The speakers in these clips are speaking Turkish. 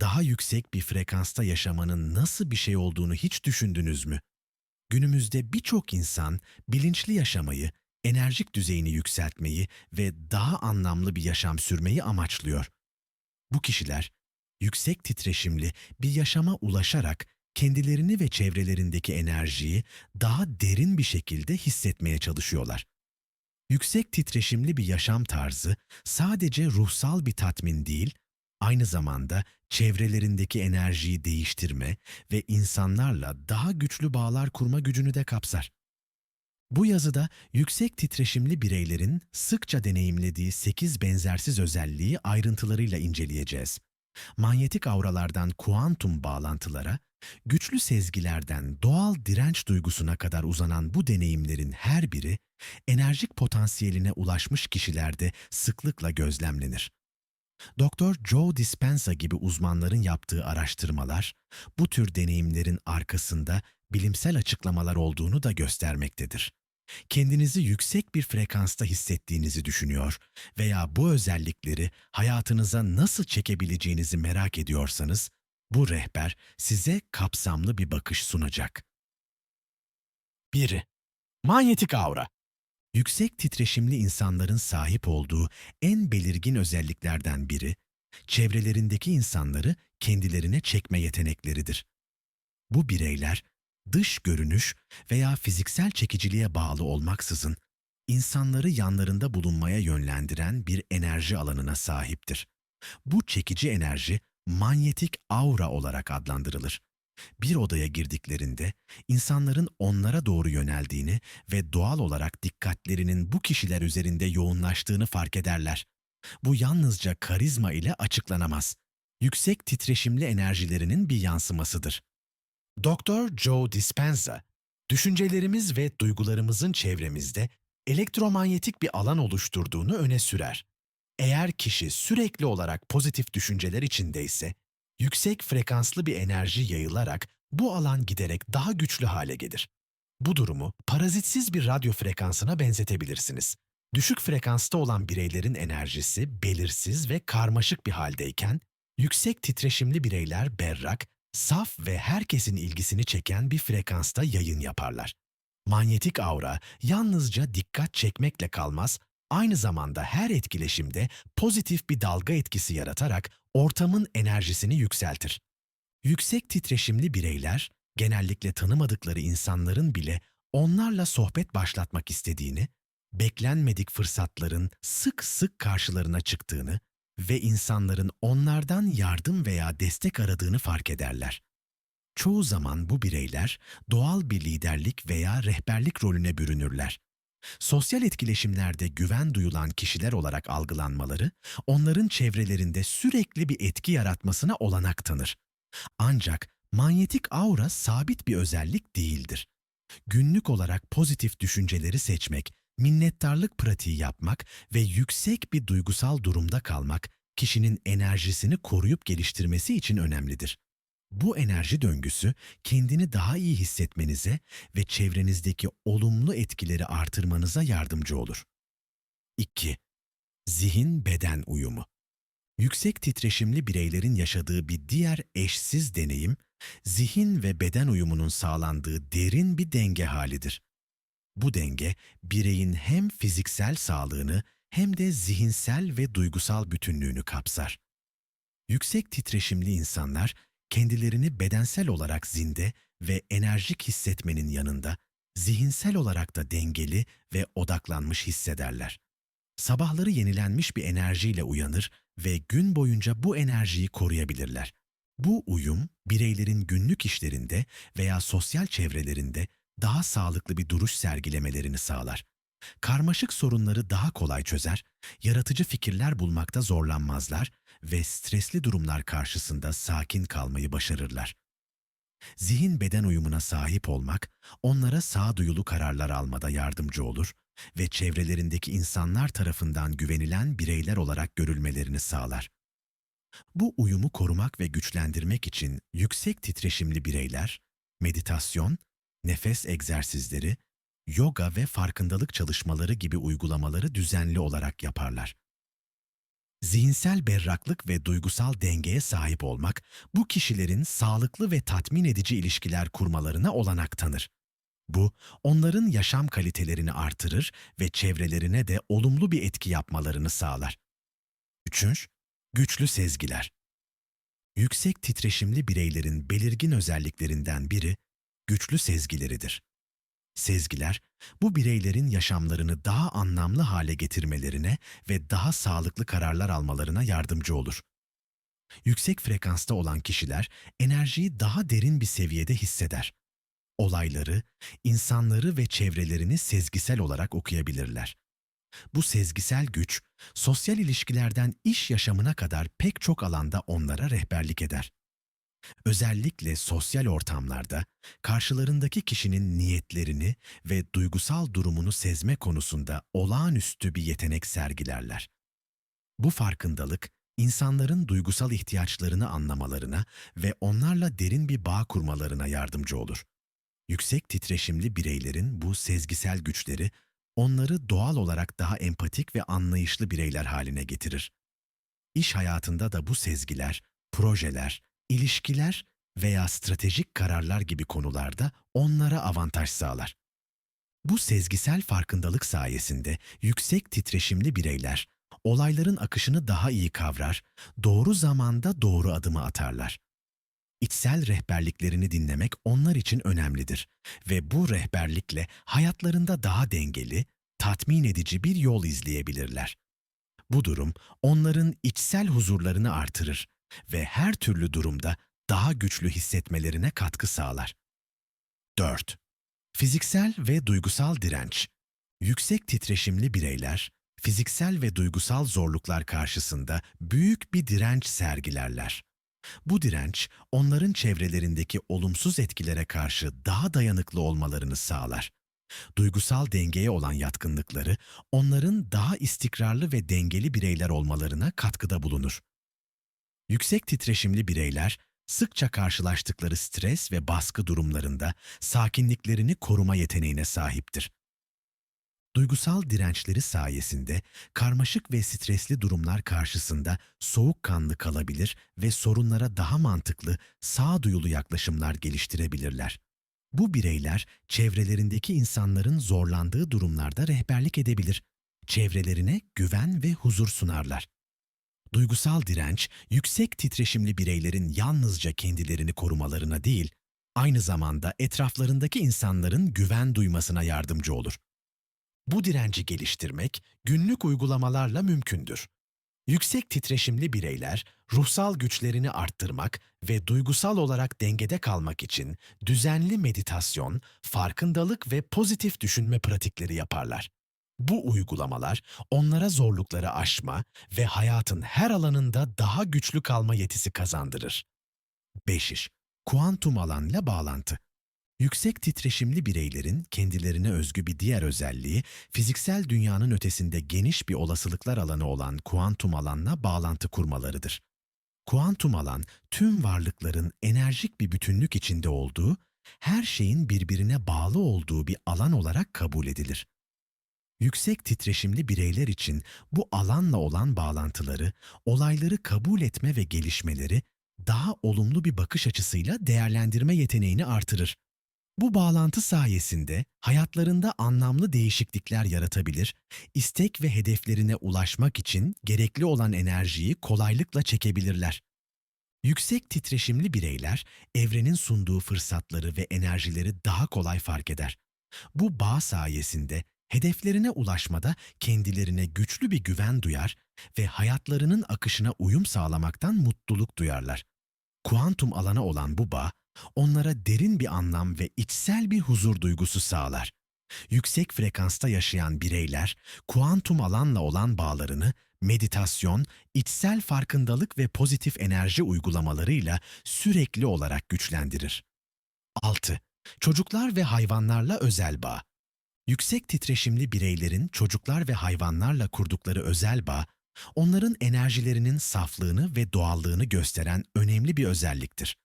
daha yüksek bir frekansta yaşamanın nasıl bir şey olduğunu hiç düşündünüz mü? Günümüzde birçok insan bilinçli yaşamayı, enerjik düzeyini yükseltmeyi ve daha anlamlı bir yaşam sürmeyi amaçlıyor. Bu kişiler yüksek titreşimli bir yaşama ulaşarak kendilerini ve çevrelerindeki enerjiyi daha derin bir şekilde hissetmeye çalışıyorlar. Yüksek titreşimli bir yaşam tarzı sadece ruhsal bir tatmin değil, aynı zamanda çevrelerindeki enerjiyi değiştirme ve insanlarla daha güçlü bağlar kurma gücünü de kapsar. Bu yazıda yüksek titreşimli bireylerin sıkça deneyimlediği 8 benzersiz özelliği ayrıntılarıyla inceleyeceğiz. Manyetik auralardan kuantum bağlantılara, güçlü sezgilerden doğal direnç duygusuna kadar uzanan bu deneyimlerin her biri enerjik potansiyeline ulaşmış kişilerde sıklıkla gözlemlenir. Dr. Joe Dispenza gibi uzmanların yaptığı araştırmalar bu tür deneyimlerin arkasında bilimsel açıklamalar olduğunu da göstermektedir. Kendinizi yüksek bir frekansta hissettiğinizi düşünüyor veya bu özellikleri hayatınıza nasıl çekebileceğinizi merak ediyorsanız, bu rehber size kapsamlı bir bakış sunacak. 1. Manyetik aura Yüksek titreşimli insanların sahip olduğu en belirgin özelliklerden biri, çevrelerindeki insanları kendilerine çekme yetenekleridir. Bu bireyler, dış görünüş veya fiziksel çekiciliğe bağlı olmaksızın, insanları yanlarında bulunmaya yönlendiren bir enerji alanına sahiptir. Bu çekici enerji, manyetik aura olarak adlandırılır. Bir odaya girdiklerinde insanların onlara doğru yöneldiğini ve doğal olarak dikkatlerinin bu kişiler üzerinde yoğunlaştığını fark ederler. Bu yalnızca karizma ile açıklanamaz. Yüksek titreşimli enerjilerinin bir yansımasıdır. Dr. Joe Dispenza, düşüncelerimiz ve duygularımızın çevremizde elektromanyetik bir alan oluşturduğunu öne sürer. Eğer kişi sürekli olarak pozitif düşünceler içindeyse, yüksek frekanslı bir enerji yayılarak bu alan giderek daha güçlü hale gelir. Bu durumu parazitsiz bir radyo frekansına benzetebilirsiniz. Düşük frekansta olan bireylerin enerjisi belirsiz ve karmaşık bir haldeyken, yüksek titreşimli bireyler berrak, saf ve herkesin ilgisini çeken bir frekansta yayın yaparlar. Manyetik aura yalnızca dikkat çekmekle kalmaz, aynı zamanda her etkileşimde pozitif bir dalga etkisi yaratarak ortamın enerjisini yükseltir. Yüksek titreşimli bireyler, genellikle tanımadıkları insanların bile onlarla sohbet başlatmak istediğini, beklenmedik fırsatların sık sık karşılarına çıktığını ve insanların onlardan yardım veya destek aradığını fark ederler. Çoğu zaman bu bireyler doğal bir liderlik veya rehberlik rolüne bürünürler. Sosyal etkileşimlerde güven duyulan kişiler olarak algılanmaları, onların çevrelerinde sürekli bir etki yaratmasına olanak tanır. Ancak manyetik aura sabit bir özellik değildir. Günlük olarak pozitif düşünceleri seçmek, minnettarlık pratiği yapmak ve yüksek bir duygusal durumda kalmak kişinin enerjisini koruyup geliştirmesi için önemlidir. Bu enerji döngüsü kendini daha iyi hissetmenize ve çevrenizdeki olumlu etkileri artırmanıza yardımcı olur. 2. Zihin-beden uyumu Yüksek titreşimli bireylerin yaşadığı bir diğer eşsiz deneyim, zihin ve beden uyumunun sağlandığı derin bir denge halidir. Bu denge, bireyin hem fiziksel sağlığını hem de zihinsel ve duygusal bütünlüğünü kapsar. Yüksek titreşimli insanlar, kendilerini bedensel olarak zinde ve enerjik hissetmenin yanında zihinsel olarak da dengeli ve odaklanmış hissederler. Sabahları yenilenmiş bir enerjiyle uyanır ve gün boyunca bu enerjiyi koruyabilirler. Bu uyum, bireylerin günlük işlerinde veya sosyal çevrelerinde daha sağlıklı bir duruş sergilemelerini sağlar. Karmaşık sorunları daha kolay çözer, yaratıcı fikirler bulmakta zorlanmazlar ve stresli durumlar karşısında sakin kalmayı başarırlar. Zihin beden uyumuna sahip olmak, onlara sağduyulu kararlar almada yardımcı olur ve çevrelerindeki insanlar tarafından güvenilen bireyler olarak görülmelerini sağlar. Bu uyumu korumak ve güçlendirmek için yüksek titreşimli bireyler, meditasyon, nefes egzersizleri, yoga ve farkındalık çalışmaları gibi uygulamaları düzenli olarak yaparlar. Zihinsel berraklık ve duygusal dengeye sahip olmak, bu kişilerin sağlıklı ve tatmin edici ilişkiler kurmalarına olanak tanır. Bu, onların yaşam kalitelerini artırır ve çevrelerine de olumlu bir etki yapmalarını sağlar. Üçüncü, güçlü sezgiler. Yüksek titreşimli bireylerin belirgin özelliklerinden biri, güçlü sezgileridir. Sezgiler, bu bireylerin yaşamlarını daha anlamlı hale getirmelerine ve daha sağlıklı kararlar almalarına yardımcı olur. Yüksek frekansta olan kişiler enerjiyi daha derin bir seviyede hisseder. Olayları, insanları ve çevrelerini sezgisel olarak okuyabilirler. Bu sezgisel güç, sosyal ilişkilerden iş yaşamına kadar pek çok alanda onlara rehberlik eder. Özellikle sosyal ortamlarda karşılarındaki kişinin niyetlerini ve duygusal durumunu sezme konusunda olağanüstü bir yetenek sergilerler. Bu farkındalık, insanların duygusal ihtiyaçlarını anlamalarına ve onlarla derin bir bağ kurmalarına yardımcı olur. Yüksek titreşimli bireylerin bu sezgisel güçleri onları doğal olarak daha empatik ve anlayışlı bireyler haline getirir. İş hayatında da bu sezgiler, projeler, ilişkiler veya stratejik kararlar gibi konularda onlara avantaj sağlar. Bu sezgisel farkındalık sayesinde yüksek titreşimli bireyler olayların akışını daha iyi kavrar, doğru zamanda doğru adımı atarlar. İçsel rehberliklerini dinlemek onlar için önemlidir ve bu rehberlikle hayatlarında daha dengeli, tatmin edici bir yol izleyebilirler. Bu durum onların içsel huzurlarını artırır ve her türlü durumda daha güçlü hissetmelerine katkı sağlar. 4. Fiziksel ve duygusal direnç. Yüksek titreşimli bireyler, fiziksel ve duygusal zorluklar karşısında büyük bir direnç sergilerler. Bu direnç, onların çevrelerindeki olumsuz etkilere karşı daha dayanıklı olmalarını sağlar. Duygusal dengeye olan yatkınlıkları, onların daha istikrarlı ve dengeli bireyler olmalarına katkıda bulunur. Yüksek titreşimli bireyler, sıkça karşılaştıkları stres ve baskı durumlarında sakinliklerini koruma yeteneğine sahiptir. Duygusal dirençleri sayesinde karmaşık ve stresli durumlar karşısında soğukkanlı kalabilir ve sorunlara daha mantıklı, sağduyulu yaklaşımlar geliştirebilirler. Bu bireyler çevrelerindeki insanların zorlandığı durumlarda rehberlik edebilir. Çevrelerine güven ve huzur sunarlar. Duygusal direnç, yüksek titreşimli bireylerin yalnızca kendilerini korumalarına değil, aynı zamanda etraflarındaki insanların güven duymasına yardımcı olur. Bu direnci geliştirmek günlük uygulamalarla mümkündür. Yüksek titreşimli bireyler ruhsal güçlerini arttırmak ve duygusal olarak dengede kalmak için düzenli meditasyon, farkındalık ve pozitif düşünme pratikleri yaparlar. Bu uygulamalar onlara zorlukları aşma ve hayatın her alanında daha güçlü kalma yetisi kazandırır. 5 iş. Kuantum alanla bağlantı. Yüksek titreşimli bireylerin kendilerine özgü bir diğer özelliği, fiziksel dünyanın ötesinde geniş bir olasılıklar alanı olan kuantum alanla bağlantı kurmalarıdır. Kuantum alan, tüm varlıkların enerjik bir bütünlük içinde olduğu, her şeyin birbirine bağlı olduğu bir alan olarak kabul edilir. Yüksek titreşimli bireyler için bu alanla olan bağlantıları, olayları kabul etme ve gelişmeleri daha olumlu bir bakış açısıyla değerlendirme yeteneğini artırır. Bu bağlantı sayesinde hayatlarında anlamlı değişiklikler yaratabilir, istek ve hedeflerine ulaşmak için gerekli olan enerjiyi kolaylıkla çekebilirler. Yüksek titreşimli bireyler evrenin sunduğu fırsatları ve enerjileri daha kolay fark eder. Bu bağ sayesinde hedeflerine ulaşmada kendilerine güçlü bir güven duyar ve hayatlarının akışına uyum sağlamaktan mutluluk duyarlar. Kuantum alana olan bu bağ, onlara derin bir anlam ve içsel bir huzur duygusu sağlar. Yüksek frekansta yaşayan bireyler, kuantum alanla olan bağlarını meditasyon, içsel farkındalık ve pozitif enerji uygulamalarıyla sürekli olarak güçlendirir. 6. Çocuklar ve hayvanlarla özel bağ. Yüksek titreşimli bireylerin çocuklar ve hayvanlarla kurdukları özel bağ, onların enerjilerinin saflığını ve doğallığını gösteren önemli bir özelliktir.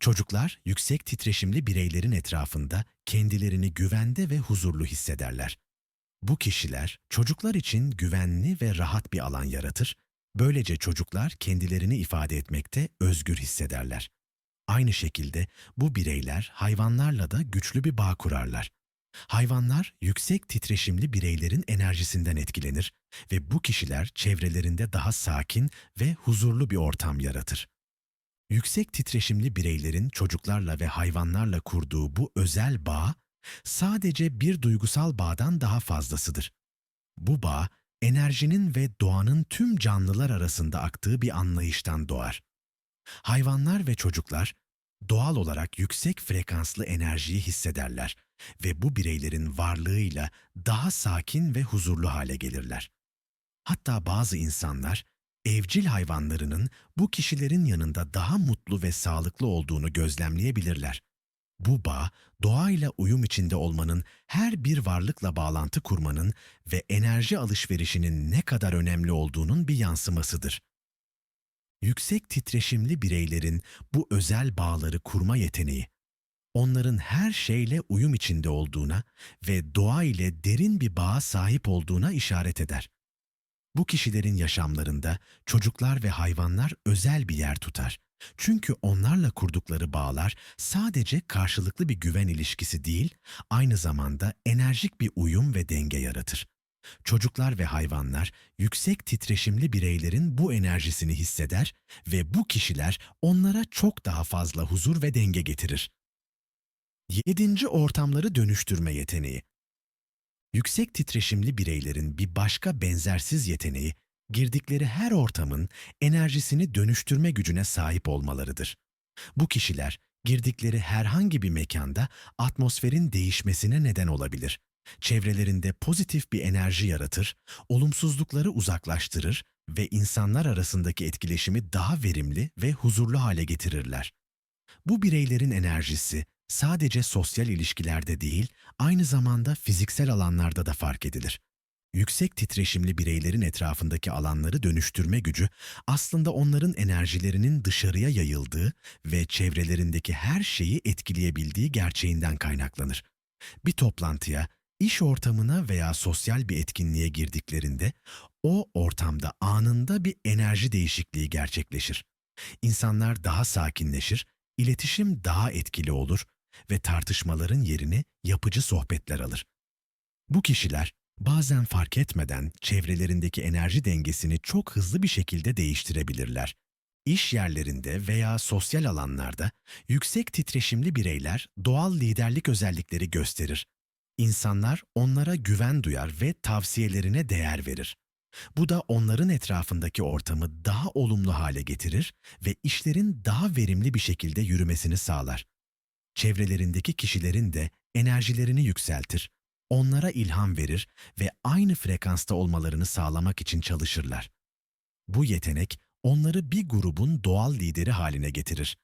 Çocuklar, yüksek titreşimli bireylerin etrafında kendilerini güvende ve huzurlu hissederler. Bu kişiler, çocuklar için güvenli ve rahat bir alan yaratır, Böylece çocuklar kendilerini ifade etmekte özgür hissederler. Aynı şekilde bu bireyler hayvanlarla da güçlü bir bağ kurarlar. Hayvanlar yüksek titreşimli bireylerin enerjisinden etkilenir ve bu kişiler çevrelerinde daha sakin ve huzurlu bir ortam yaratır. Yüksek titreşimli bireylerin çocuklarla ve hayvanlarla kurduğu bu özel bağ sadece bir duygusal bağdan daha fazlasıdır. Bu bağ enerjinin ve doğanın tüm canlılar arasında aktığı bir anlayıştan doğar. Hayvanlar ve çocuklar doğal olarak yüksek frekanslı enerjiyi hissederler ve bu bireylerin varlığıyla daha sakin ve huzurlu hale gelirler. Hatta bazı insanlar evcil hayvanlarının bu kişilerin yanında daha mutlu ve sağlıklı olduğunu gözlemleyebilirler. Bu bağ, doğayla uyum içinde olmanın, her bir varlıkla bağlantı kurmanın ve enerji alışverişinin ne kadar önemli olduğunun bir yansımasıdır. Yüksek titreşimli bireylerin bu özel bağları kurma yeteneği, onların her şeyle uyum içinde olduğuna ve doğa ile derin bir bağa sahip olduğuna işaret eder. Bu kişilerin yaşamlarında çocuklar ve hayvanlar özel bir yer tutar. Çünkü onlarla kurdukları bağlar sadece karşılıklı bir güven ilişkisi değil, aynı zamanda enerjik bir uyum ve denge yaratır. Çocuklar ve hayvanlar yüksek titreşimli bireylerin bu enerjisini hisseder ve bu kişiler onlara çok daha fazla huzur ve denge getirir. Yedinci ortamları dönüştürme yeteneği. Yüksek titreşimli bireylerin bir başka benzersiz yeteneği, girdikleri her ortamın enerjisini dönüştürme gücüne sahip olmalarıdır. Bu kişiler girdikleri herhangi bir mekanda atmosferin değişmesine neden olabilir. Çevrelerinde pozitif bir enerji yaratır, olumsuzlukları uzaklaştırır ve insanlar arasındaki etkileşimi daha verimli ve huzurlu hale getirirler. Bu bireylerin enerjisi sadece sosyal ilişkilerde değil, aynı zamanda fiziksel alanlarda da fark edilir. Yüksek titreşimli bireylerin etrafındaki alanları dönüştürme gücü aslında onların enerjilerinin dışarıya yayıldığı ve çevrelerindeki her şeyi etkileyebildiği gerçeğinden kaynaklanır. Bir toplantıya, iş ortamına veya sosyal bir etkinliğe girdiklerinde o ortamda anında bir enerji değişikliği gerçekleşir. İnsanlar daha sakinleşir, iletişim daha etkili olur ve tartışmaların yerini yapıcı sohbetler alır. Bu kişiler bazen fark etmeden çevrelerindeki enerji dengesini çok hızlı bir şekilde değiştirebilirler. İş yerlerinde veya sosyal alanlarda yüksek titreşimli bireyler doğal liderlik özellikleri gösterir. İnsanlar onlara güven duyar ve tavsiyelerine değer verir. Bu da onların etrafındaki ortamı daha olumlu hale getirir ve işlerin daha verimli bir şekilde yürümesini sağlar. Çevrelerindeki kişilerin de enerjilerini yükseltir, onlara ilham verir ve aynı frekansta olmalarını sağlamak için çalışırlar. Bu yetenek onları bir grubun doğal lideri haline getirir.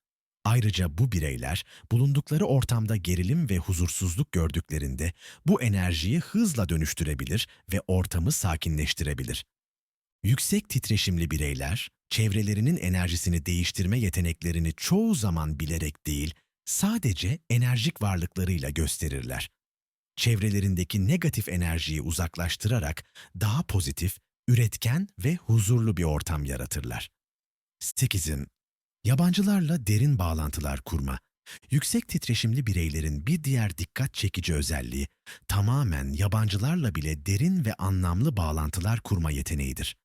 Ayrıca bu bireyler bulundukları ortamda gerilim ve huzursuzluk gördüklerinde bu enerjiyi hızla dönüştürebilir ve ortamı sakinleştirebilir. Yüksek titreşimli bireyler, çevrelerinin enerjisini değiştirme yeteneklerini çoğu zaman bilerek değil, sadece enerjik varlıklarıyla gösterirler. Çevrelerindeki negatif enerjiyi uzaklaştırarak daha pozitif, üretken ve huzurlu bir ortam yaratırlar. 8. Yabancılarla derin bağlantılar kurma. Yüksek titreşimli bireylerin bir diğer dikkat çekici özelliği tamamen yabancılarla bile derin ve anlamlı bağlantılar kurma yeteneğidir.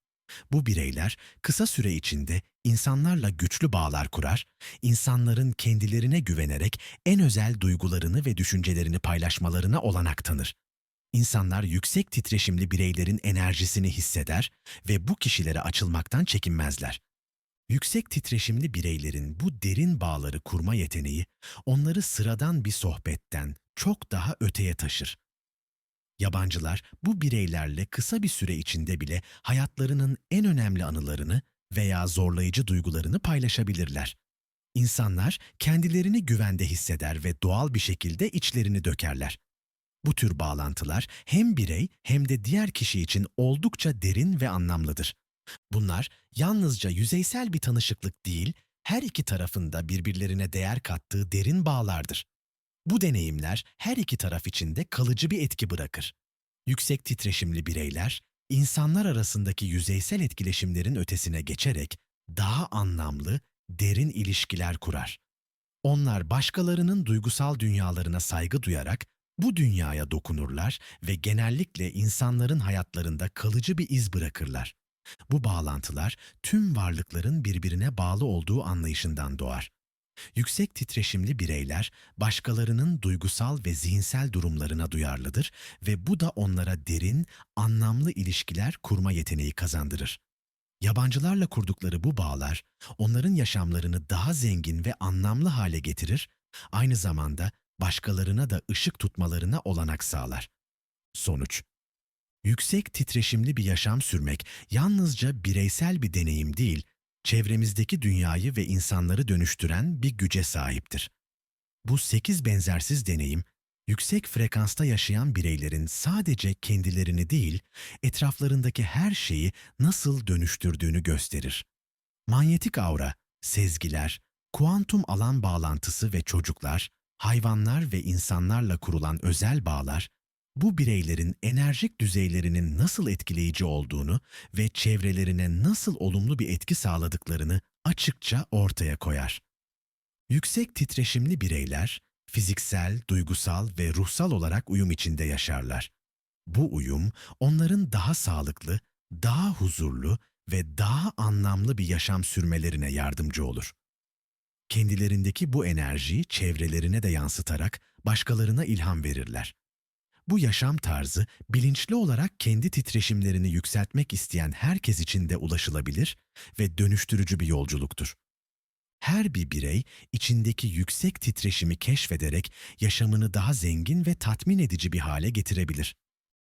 Bu bireyler kısa süre içinde insanlarla güçlü bağlar kurar, insanların kendilerine güvenerek en özel duygularını ve düşüncelerini paylaşmalarına olanak tanır. İnsanlar yüksek titreşimli bireylerin enerjisini hisseder ve bu kişilere açılmaktan çekinmezler. Yüksek titreşimli bireylerin bu derin bağları kurma yeteneği onları sıradan bir sohbetten çok daha öteye taşır. Yabancılar bu bireylerle kısa bir süre içinde bile hayatlarının en önemli anılarını veya zorlayıcı duygularını paylaşabilirler. İnsanlar kendilerini güvende hisseder ve doğal bir şekilde içlerini dökerler. Bu tür bağlantılar hem birey hem de diğer kişi için oldukça derin ve anlamlıdır. Bunlar yalnızca yüzeysel bir tanışıklık değil, her iki tarafında birbirlerine değer kattığı derin bağlardır. Bu deneyimler her iki taraf için de kalıcı bir etki bırakır. Yüksek titreşimli bireyler, insanlar arasındaki yüzeysel etkileşimlerin ötesine geçerek daha anlamlı, derin ilişkiler kurar. Onlar başkalarının duygusal dünyalarına saygı duyarak bu dünyaya dokunurlar ve genellikle insanların hayatlarında kalıcı bir iz bırakırlar. Bu bağlantılar tüm varlıkların birbirine bağlı olduğu anlayışından doğar. Yüksek titreşimli bireyler başkalarının duygusal ve zihinsel durumlarına duyarlıdır ve bu da onlara derin, anlamlı ilişkiler kurma yeteneği kazandırır. Yabancılarla kurdukları bu bağlar onların yaşamlarını daha zengin ve anlamlı hale getirir, aynı zamanda başkalarına da ışık tutmalarına olanak sağlar. Sonuç Yüksek titreşimli bir yaşam sürmek yalnızca bireysel bir deneyim değil, çevremizdeki dünyayı ve insanları dönüştüren bir güce sahiptir. Bu sekiz benzersiz deneyim, yüksek frekansta yaşayan bireylerin sadece kendilerini değil, etraflarındaki her şeyi nasıl dönüştürdüğünü gösterir. Manyetik aura, sezgiler, kuantum alan bağlantısı ve çocuklar, hayvanlar ve insanlarla kurulan özel bağlar, bu bireylerin enerjik düzeylerinin nasıl etkileyici olduğunu ve çevrelerine nasıl olumlu bir etki sağladıklarını açıkça ortaya koyar. Yüksek titreşimli bireyler, fiziksel, duygusal ve ruhsal olarak uyum içinde yaşarlar. Bu uyum, onların daha sağlıklı, daha huzurlu ve daha anlamlı bir yaşam sürmelerine yardımcı olur. Kendilerindeki bu enerjiyi çevrelerine de yansıtarak başkalarına ilham verirler. Bu yaşam tarzı bilinçli olarak kendi titreşimlerini yükseltmek isteyen herkes için de ulaşılabilir ve dönüştürücü bir yolculuktur. Her bir birey içindeki yüksek titreşimi keşfederek yaşamını daha zengin ve tatmin edici bir hale getirebilir.